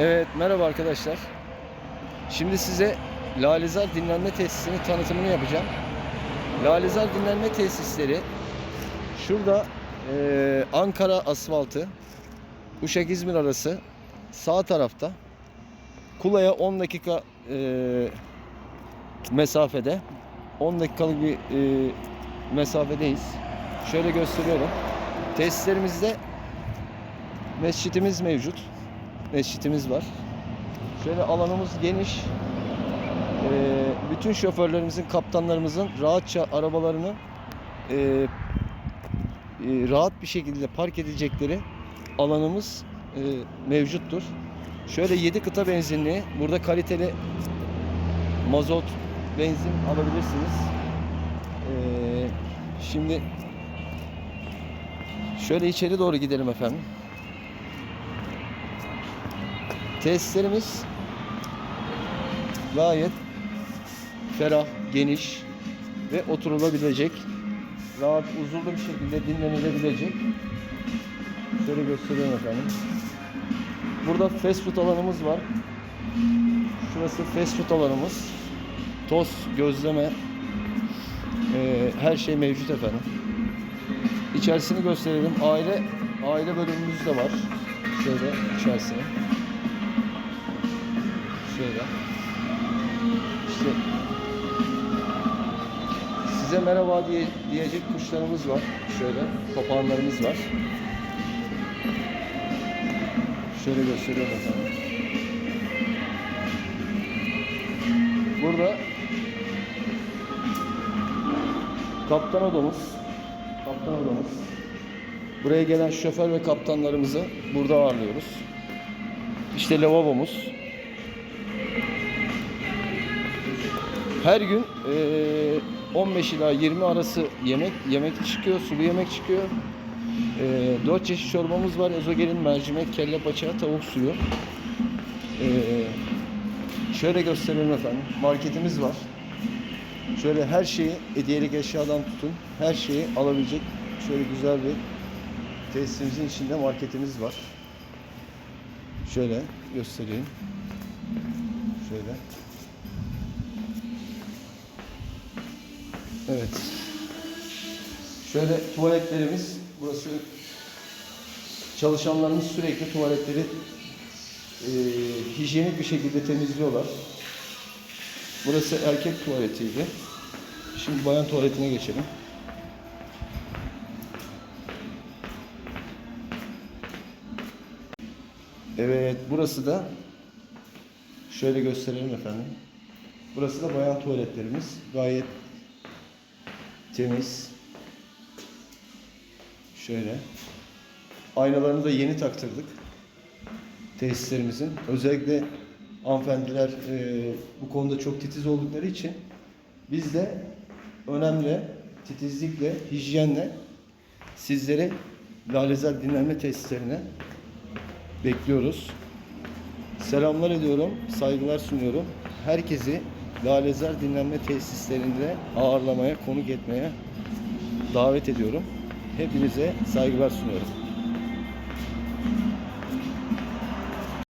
Evet merhaba arkadaşlar. Şimdi size Lalizar Dinlenme Tesisinin tanıtımını yapacağım. Lalizar Dinlenme Tesisleri şurada eee, Ankara asfaltı Uşak İzmir arası sağ tarafta Kula'ya 10 dakika eee, mesafede 10 dakikalık bir eee, mesafedeyiz. Şöyle gösteriyorum. Tesislerimizde mescitimiz mevcut mescitimiz var. Şöyle alanımız geniş. Ee, bütün şoförlerimizin, kaptanlarımızın rahatça arabalarını e, e, rahat bir şekilde park edecekleri alanımız e, mevcuttur. Şöyle 7 kıta benzinli, burada kaliteli mazot, benzin alabilirsiniz. Ee, şimdi şöyle içeri doğru gidelim efendim. Tesislerimiz gayet ferah, geniş ve oturulabilecek, rahat, huzurlu bir şekilde dinlenilebilecek. Şöyle göstereyim efendim. Burada fast food alanımız var. Şurası fast food alanımız. Tost, gözleme, eee, her şey mevcut efendim. İçerisini gösterelim. Aile aile bölümümüz de var. Şöyle içerisine. Şöyle. İşte size merhaba diye diyecek kuşlarımız var. Şöyle papağanlarımız var. Şöyle gösteriyorum efendim. Burada kaptan odamız. Kaptan odamız. Buraya gelen şoför ve kaptanlarımızı burada ağırlıyoruz. İşte lavabomuz. Her gün eee, 15 ila 20 arası yemek yemek çıkıyor, sulu yemek çıkıyor. Eee 4 çeşit çorbamız var. Ezogelin, mercimek, kelle paça, tavuk suyu. Eee, şöyle gösterelim efendim. Marketimiz var. Şöyle her şeyi hediyelik eşyadan tutun. Her şeyi alabilecek şöyle güzel bir tesisimizin içinde marketimiz var. Şöyle göstereyim. Şöyle. Evet. Şöyle tuvaletlerimiz. Burası çalışanlarımız sürekli tuvaletleri e, hijyenik bir şekilde temizliyorlar. Burası erkek tuvaletiydi. Şimdi bayan tuvaletine geçelim. Evet, burası da şöyle gösterelim efendim. Burası da bayan tuvaletlerimiz. Gayet temiz. Şöyle. Aynalarını da yeni taktırdık. Tesislerimizin. Özellikle hanımefendiler e, bu konuda çok titiz oldukları için biz de önemli titizlikle, hijyenle sizleri Lalezer dinlenme tesislerine bekliyoruz. Selamlar ediyorum, saygılar sunuyorum. Herkesi Lalezer dinlenme tesislerinde ağırlamaya, konuk etmeye davet ediyorum. Hepinize saygılar sunuyorum.